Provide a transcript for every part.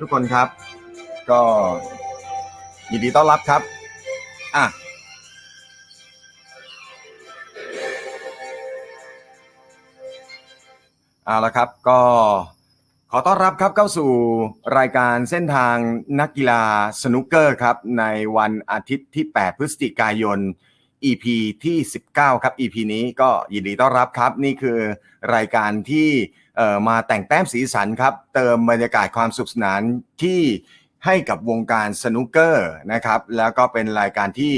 ทุกคนครับ ก็ยินดีต้อนรับครับอะเอาละครับก็ขอต้อนรับครับเข้าสู่รายการเส้นทางนักกีฬาสนุกเกอร์ครับ ในวันอาทิตย์ที่ 8 พฤศจิกายน EP ที่ 19 ครับ EP นี้ก็ยินดีต้อนรับครับ นี่คือรายการที่ มาแต่งแต้มสีสันครับ เติมบรรยากาศความสุขสนานที่ให้กับวงการสนุกเกอร์นะครับ แล้วก็เป็นรายการที่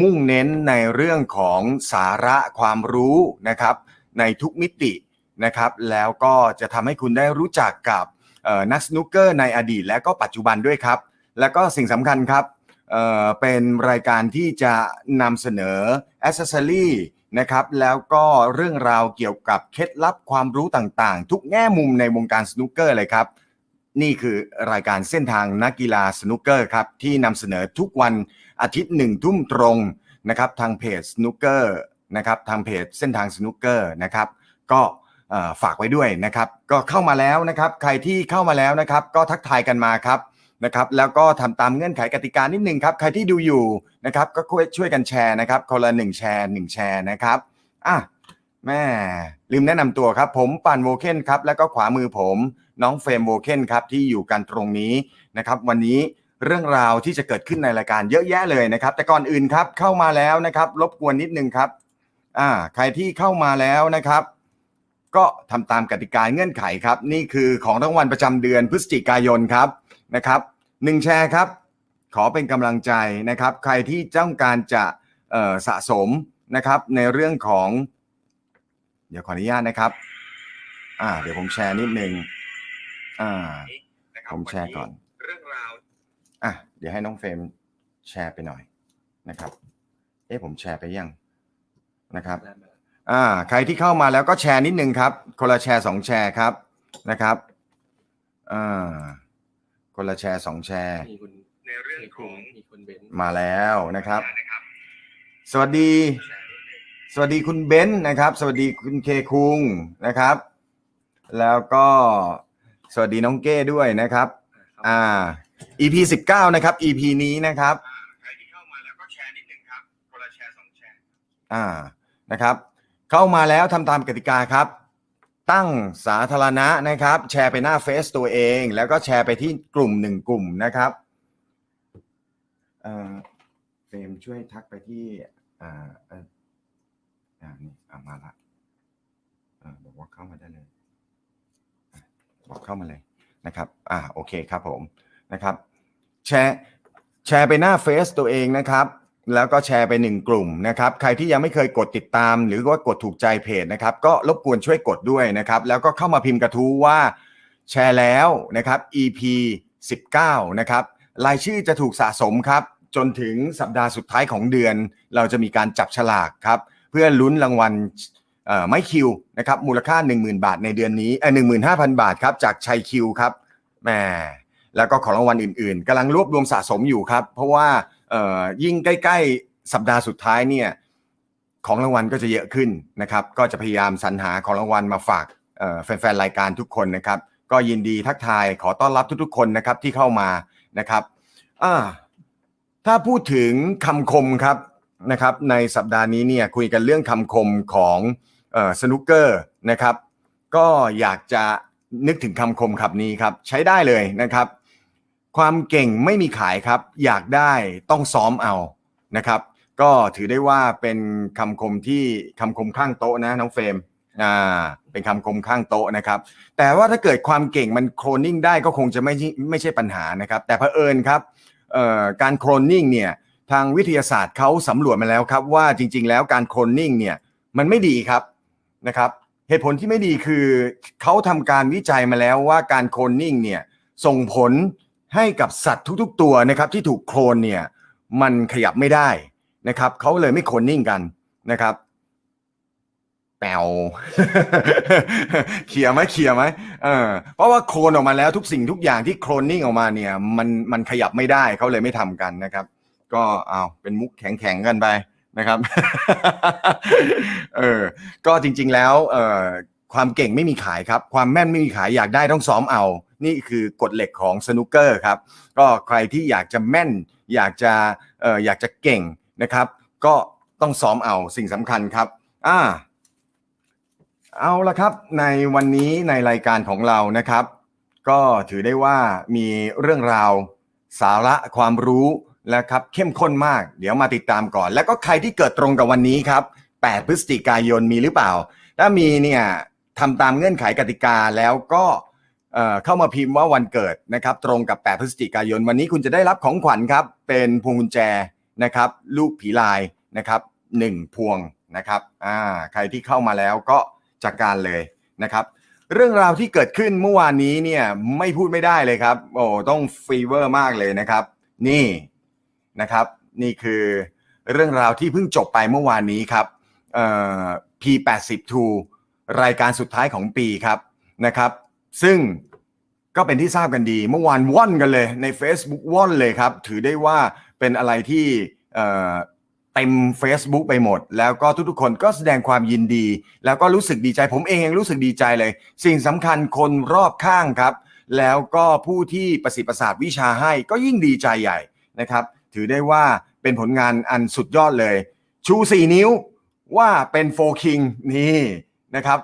มุ่งเน้นในเรื่องของสาระความรู้นะครับ ในทุกมิตินะครับ แล้วก็จะทำให้คุณได้รู้จักกับนักสนุกเกอร์ในอดีตและก็ปัจจุบันด้วยครับ แล้วก็สิ่งสำคัญครับเเป็นรายการที่จะนำเสนออ c เซ s รี นะครับ แล้วก็เรื่องราวเกี่ยวกับเคล็ดลับความรู้ต่างๆ ทุกแง่มุมในวงการสนุกเกอร์เลยครับ นี่คือรายการเส้นทางนักกีฬาสนุกเกอร์ครับ ที่นำเสนอทุกวันอาทิตย์หนึ่งทุ่มตรงนะครับทางเพจสนุกเกอร์นะครับทางเพจเส้นทางสนุกเกอร์นะครับ ก็ฝากไว้ด้วยนะครับ ก็เข้ามาแล้วนะครับ ใครที่เข้ามาแล้วนะครับ ก็ทักทายกันมาครับ นะครับแล้วก็ทำตามเงื่อนไขกติกานิดนึงครับใครที่ดูอยู่นะครับก็ช่วยกันแชร์นะครับคนละหนึ่งแชร์หนึ่งแชร์นะครับอะแม่ลืมแนะนำตัวครับ ผมปันโวเคนครับแล้วก็ขวามือผมน้องเฟรมโวเคนครับที่อยู่กันตรงนี้นะครับวันนี้เรื่องราวที่จะเกิดขึ้นในรายการเยอะแยะเลยนะครับ แต่ก่อนอื่นครับเข้ามาแล้วนะครับรบกวนนิดนึงครับอ่าใครที่เข้ามาแล้วนะครับ ก็ทำตามกติกาเงื่อนไขครับ นี่คือของรางวัลประจำเดือนพฤศจิกายนครับนะครับ หนึ่งแชร์ครับ ขอเป็นกำลังใจนะครับ ใครที่ต้องการจะเอ่อสะสมนะครับในเรื่องของ เดี๋ยวขออนุญาตนะครับ อ่า เดี๋ยวผมแชร์นิดนึงอ่าผมแชร์ก่อนเรื่องราวอะเดี๋ยวให้น้องเฟรมแชร์ไปหน่อยนะครับ เอ๊ะผมแชร์ไปยังนะครับอ่าใครที่เข้ามาแล้วก็แชร์นิดนึงครับ คนละแชร์สองแชร์ครับนะครับอ่า คนละแชร์สองแชร์ มีคุณในเรื่องของมีคุณเบนซ์มาแล้วนะครับนะครับ สวัสดี สวัสดีคุณเบนซ์นะครับ สวัสดีคุณเคคุงนะครับ แล้วก็สวัสดีน้องเก้ด้วยนะครับ อ่า EP 19นะครับ EP นี้นะครับอ่าใครที่เข้ามาแล้วก็แชร์นิดนึงครับคนละแชร์สองแชร์ อ่านะครับ เข้ามาแล้วทำตามกติกาครับ ตั้งสาธารณะนะครับ แชร์ไปหน้าเฟซตัวเอง แล้วก็แชร์ไปที่กลุ่มหนึ่งกลุ่มนะครับเอ่อเฟรมช่วยทักไปที่อ่าเอ่ออ่านี่อามาละเออบอกว่าเข้ามาได้เลยบอกเข้ามาเลยนะครับอ่าโอเคครับผมนะครับ แชร์แชร์ไปหน้าเฟซตัวเองนะครับ แล้วก็แชร์ไปหนึ่งกลุ่มนะครับ ใครที่ยังไม่เคยกดติดตาม หรือว่ากดถูกใจเพจนะครับ ก็รบกวนช่วยกดด้วยนะครับ แล้วก็เข้ามาพิมพ์กระทู้ว่าแชร์แล้วนะครับ EP 19 นะครับ รายชื่อจะถูกสะสมครับ จนถึงสัปดาห์สุดท้ายของเดือน เราจะมีการจับฉลากครับ เพื่อลุ้นรางวัลเอ่อไม่คิวนะครับ มูลค่า 10,000 บาทในเดือนนี้เออ15,000บาทครับจากชัยคิวครับแหมแล้วก็ของรางวัลอื่นๆกำลังรวบรวมสะสมอยู่ครับ เพราะว่า ยิ่งใกล้ ๆ สัปดาห์สุดท้ายเนี่ยของรางวัลก็จะเยอะขึ้นนะครับก็จะพยายามสรรหาของรางวัลมาฝากแฟนๆรายการทุกคนนะครับ ก็ยินดีทักทายขอต้อนรับทุกๆ คนนะครับที่เข้ามานะครับถ้าพูดถึงคำคมครับนะครับในสัปดาห์นี้เนี่ยคุยกันเรื่องคำคมของออสนุกเกอร์นะครับ ก็อยากจะนึกถึงคำคมคำนี้ครับ ใช้ได้เลยนะครับ ความเก่งไม่มีขายครับ อยากได้ต้องซ้อมเอานะครับ ก็ถือได้ว่าเป็นคำคมที่คำคมข้างโต๊ะนะน้องเฟรมอ่าเป็นคำคมข้างโต๊ะนะครับ แต่ว่าถ้าเกิดความเก่งมันโคลนนิ่งได้ก็คงจะไม่ไม่ใช่ปัญหานะครับ แต่เผอิญครับเอ่อการโคลนนิ่งเนี่ยทางวิทยาศาสตร์เขาสำรวจมาแล้วครับว่าจริง ๆ แล้วการโคลนนิ่งเนี่ยมันไม่ดีครับนะครับ เหตุผลที่ไม่ดีคือเขาทำการวิจัยมาแล้วว่าการโคลนนิ่งเนี่ยส่งผล ให้กับสัตว์ทุก ๆ ตัวนะครับที่ถูกโคลนเนี่ยมันขยับไม่ได้นะครับเขาเลยไม่โคลนนิ่งกันนะครับแปวเคลียไหมเคลียไหมเออเพราะว่าโคลนออกมาแล้วทุกสิ่งทุกอย่างที่โคลนนิ่งออกมาเนี่ยมันมันขยับไม่ได้เขาเลยไม่ทำกันนะครับ ก็เอาเป็นมุกแข็งๆกันไปนะครับเออก็จริง ๆแล้วเออความเก่งไม่มีขายครับ ความแม่นไม่มีขายอยากได้ต้องซ้อมเอา นี่คือกฎเหล็กของสนุกเกอร์ครับ ก็ใครที่อยากจะแม่น อยากจะเอ่ออยากจะเก่งนะครับ ก็ต้องซ้อมเอาสิ่งสำคัญครับอ่าเอาละครับในวันนี้ในรายการของเรานะครับ ก็ถือได้ว่ามีเรื่องราวสาระความรู้นะครับเข้มข้นมาก เดี๋ยวมาติดตามก่อน แล้วก็ใครที่เกิดตรงกับวันนี้ครับ 8 พฤศจิกายนมีหรือเปล่า ถ้ามีเนี่ยทำตามเงื่อนไขกติกาแล้วก็ เข้ามาพิมพ์ว่าวันเกิดนะครับ ตรงกับ 8 พฤศจิกายน วันนี้คุณจะได้รับของขวัญครับ เป็นพวงกุญแจนะครับ ลูกผีลายนะครับหนึ่งพวงนะครับอ่าใครที่เข้ามาแล้วก็จัดการเลยนะครับ เรื่องราวที่เกิดขึ้นเมื่อวานนี้เนี่ยไม่พูดไม่ได้เลยครับ โอ้ต้องฟีเวอร์มากเลยนะครับ นี่นะครับ นี่คือเรื่องราวที่เพิ่งจบไปเมื่อวานนี้ครับเอ่อ P82 รายการสุดท้ายของปีครับนะครับ ซึ่งก็เป็นที่ทราบกันดี เมื่อวานว่อนกันเลยใน Facebook ว่อนเลยครับ ถือได้ว่าเป็นอะไรที่เต็ม Facebook ไปหมด แล้วก็ทุกๆคนก็แสดงความยินดี แล้วก็รู้สึกดีใจ ผมเองยังรู้สึกดีใจเลย สิ่งสำคัญคนรอบข้างครับ แล้วก็ผู้ที่ประสิทธิประสาทวิชาให้ก็ยิ่งดีใจใหญ่นะครับ ถือได้ว่าเป็นผลงานอันสุดยอดเลย ชู 4 นิ้วว่าเป็นโฟคิงนี่นะครับ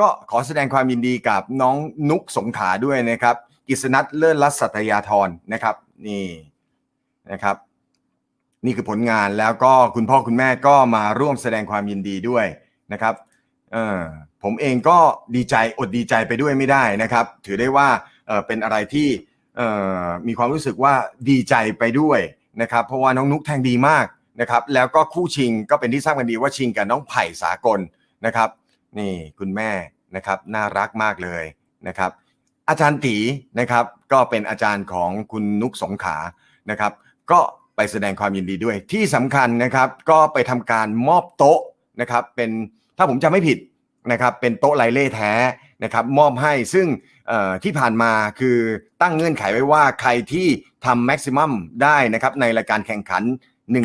ก็ขอแสดงความยินดีกับน้องนุกสงขาด้วยนะครับกิษณัทเลิศรัตน์สัตยาธรนะครับ นี่นะครับ นี่คือผลงานแล้วก็คุณพ่อคุณแม่ก็มาร่วมแสดงความยินดีด้วยนะครับเออผมเองก็ดีใจอดดีใจไปด้วยไม่ได้นะครับ ถือได้ว่าเออเป็นอะไรที่เออมีความรู้สึกว่าดีใจไปด้วยนะครับ เพราะว่าน้องนุกแทงดีมากนะครับ แล้วก็คู่ชิงก็เป็นที่ทราบกันดีว่าชิงกับน้องไผ่สากลนะครับ นี่คุณแม่นะครับน่ารักมากเลยนะครับ อาจารย์ตีนะครับก็เป็นอาจารย์ของคุณนุกสงขานะครับ ก็ไปแสดงความยินดีด้วย ที่สำคัญนะครับก็ไปทำการมอบโต๊ะนะครับเป็นถ้าผมจำไม่ผิดนะครับเป็นโต๊ะไลเล่แท้นะครับมอบให้ซึ่งที่ผ่านมาคือตั้งเงื่อนไขไว้ว่าใครที่ทำแม็กซิมัมได้นะครับในรายการแข่งขัน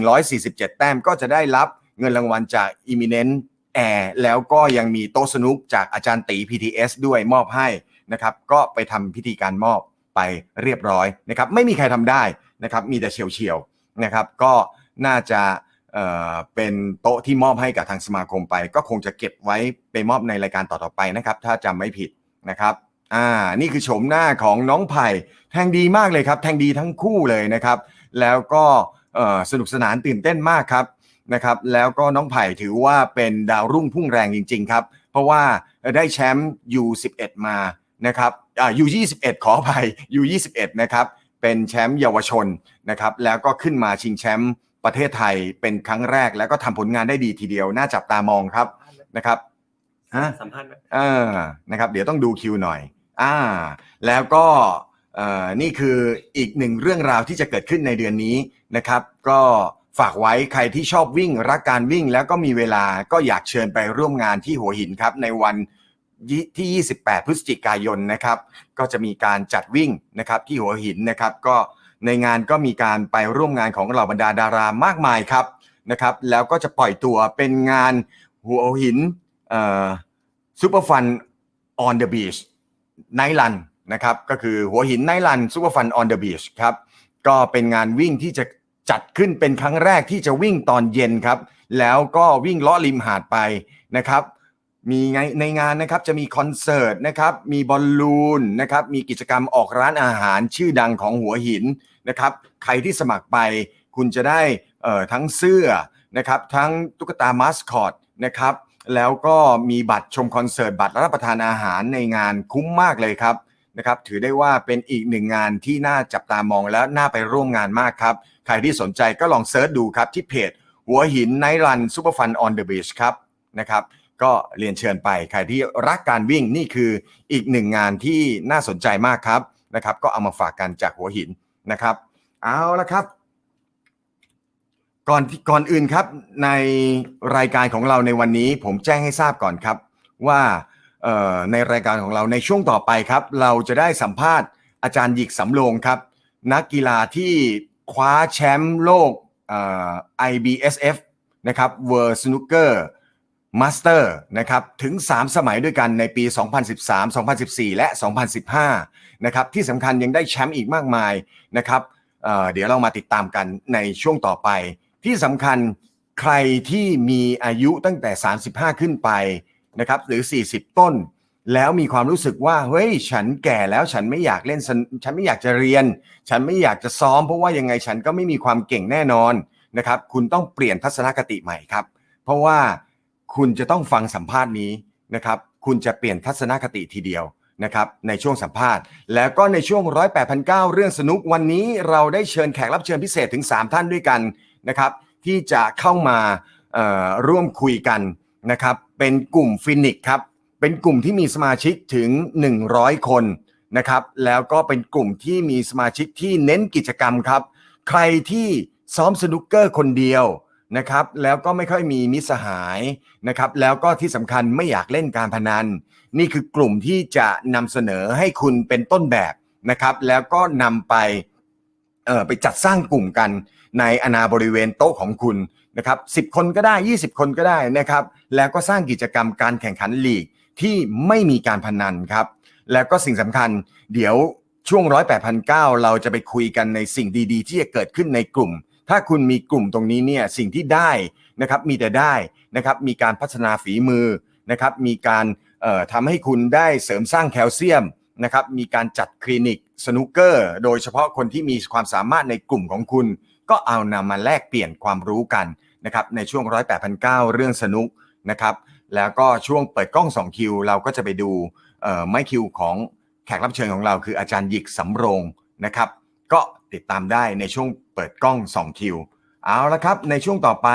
147 แต้มก็จะได้รับเงินรางวัลจาก Eminent Air แล้วก็ยังมีโต๊ะสนุกจากอาจารย์ตี PTS ด้วยมอบให้นะครับก็ไปทำพิธีการมอบไปเรียบร้อยนะครับไม่มีใครทำได้นะครับมีแต่เฉียวๆนะครับก็น่าจะเอ่อเป็นโต๊ะที่มอบให้กับทางสมาคมไป ก็คงจะเก็บไว้ไปมอบในรายการต่อๆไปนะครับถ้าจำไม่ผิดนะครับอ่านี่คือโฉมหน้าของน้องไผ่แทงดีมากเลยครับแทงดีทั้งคู่เลยนะครับ แล้วก็สนุกสนานตื่นเต้นมากครับ นะครับแล้วก็น้องไผ่ถือว่าเป็นดาวรุ่งพุ่งแรงจริง ๆ ครับ เพราะว่าได้แชมป์ U11 มานะครับอ่า U21 ขออภัย U21 นะครับเป็นแชมป์เยาวชนนะครับแล้วก็ขึ้นมาชิงแชมป์ประเทศไทยเป็นครั้งแรก แล้วก็ทำผลงานได้ดีทีเดียว น่าจับตามองครับนะครับฮะสัมภาษณ์ไหมเออนะครับเดี๋ยวต้องดูคิวหน่อยอ่าแล้วก็เอ่อนี่คืออีกหนึ่งเรื่องราวที่จะเกิดขึ้นในเดือนนี้นะครับ ก็ ฝากไว้ใครที่ชอบวิ่งรักการวิ่งแล้วก็มีเวลาก็อยากเชิญไปร่วมงานที่หัวหินครับ ในวันที่ 28 พฤศจิกายนนะครับ ก็จะมีการจัดวิ่งนะครับที่หัวหินนะครับ ก็ในงานก็มีการไปร่วมงานของเหล่าบรรดาดารามากมายครับนะครับ แล้วก็จะปล่อยตัวเป็นงานหัวหินซูเปอร์ฟัน on the beach ไนลันนะครับ ก็คือหัวหินไนลันซูเปอร์ฟัน on the beach ครับ ก็เป็นงานวิ่งที่จะ จัดขึ้นเป็นครั้งแรกที่จะวิ่งตอนเย็นครับ แล้วก็วิ่งเลาะริมหาดไปนะครับ มีไงในงานนะครับจะมีคอนเสิร์ตนะครับ มีบอลลูนนะครับ มีกิจกรรมออกร้านอาหารชื่อดังของหัวหินนะครับ ใครที่สมัครไปคุณจะได้เอ่อทั้งเสื้อนะครับ ทั้งตุ๊กตามาสคอตนะครับ แล้วก็มีบัตรชมคอนเสิร์ต บัตรรับประทานอาหารในงานคุ้มมากเลยครับ นะครับถือได้ว่าเป็นอีกหนึ่งงานที่น่าจับตามองและน่าไปร่วมงานมากครับ ใครที่สนใจก็ลองเซิร์ชดูครับที่เพจ หัวหินไนรันซูเปอร์ฟันออนเดอะบีชครับนะครับก็เรียนเชิญไป ใครที่รักการวิ่งนี่คืออีกหนึ่งงานที่น่าสนใจมากครับนะครับก็เอามาฝากกันจากหัวหินนะครับเอาละครับก่อนก่อนอื่นครับในรายการของเราในวันนี้ผมแจ้งให้ทราบก่อนครับ ว่า ในรายการของเราในช่วงต่อไปครับ เราจะได้สัมภาษณ์อาจารย์หยิกสำโรงครับ นักกีฬาที่คว้าแชมป์โลกเอ่อ IBSF นะครับ World Snooker มาสเตอร์นะครับถึง 3 สมัยด้วยกันในปี 2013 2014 และ 2015 นะครับที่สำคัญยังได้แชมป์อีกมากมายนะครับเเดี๋ยวเรามาติดตามกันในช่วงต่อไป ที่สำคัญใครที่มีอายุตั้งแต่ 35 ขึ้นไป นะครับหรือ 40 ต้น แล้วมีความรู้สึกว่าเฮ้ยฉันแก่แล้วฉันไม่อยากเล่นฉันไม่อยากจะเรียน ฉันไม่อยากจะซ้อมเพราะว่ายังไงฉันก็ไม่มีความเก่งแน่นอนนะครับคุณต้องเปลี่ยนทัศนคติใหม่ครับเพราะว่าคุณจะต้องฟังสัมภาษณ์นี้นะครับคุณจะเปลี่ยนทัศนคติทีเดียวนะครับในช่วงสัมภาษณ์ แล้วก็ในช่วงร้อยแปดพันเเรื่องสนุกวันนี้เราได้เชิญแขกรับเชิญพิเศษถึง 3 ท่านด้วยกันนะครับที่จะเข้ามาร่วมคุยกันนะครับ เป็นกลุ่มฟินิกครับ เป็นกลุ่มที่มีสมาชิกถึง 100 คนนะครับ แล้วก็เป็นกลุ่มที่มีสมาชิกที่เน้นกิจกรรมครับ ใครที่ซ้อมสนุกเกอร์คนเดียวนะครับ แล้วก็ไม่ค่อยมีมิสหายนะครับ แล้วก็ที่สำคัญไม่อยากเล่นการพนัน นี่คือกลุ่มที่จะนำเสนอให้คุณเป็นต้นแบบนะครับ แล้วก็นำไปเอ่อไปจัดสร้างกลุ่มกันในอนาบริเวณโต๊ะของคุณ นะครับ10คนก็ได้ 20 คนก็ได้นะครับ แล้วก็สร้างกิจกรรมการแข่งขันลีกที่ไม่มีการพนันครับ แล้วก็สิ่งสำคัญเดี๋ยวช่วงร้อยแปดพันเเราจะไปคุยกันในสิ่งดีๆ ที่จะเกิดขึ้นในกลุ่ม ถ้าคุณมีกลุ่มตรงนี้เนี่ยสิ่งที่ได้นะครับมีแต่ได้นะครับมีการพัฒนาฝีมือนะครับมีการทำให้คุณได้เสริมสร้างแคลเซียมนะครับมีการจัดคลินิกสนุกเกอร์ โดยเฉพาะคนที่มีความสามารถในกลุ่มของคุณ ก็เอานำมาแลกเปลี่ยนความรู้กันนะครับในช่วงร้อยแปดพันเเรื่องสนุกนะครับแล้วก็ช่วงเปิดกล้อง2คิวเราก็จะไปดูไม่คิวของแขกรับเชิญของเราคืออาจารย์หยิกสำโรงนะครับก็ติดตามได้ในช่วงเปิดกล้อง2คิวเอาละครับในช่วงต่อไป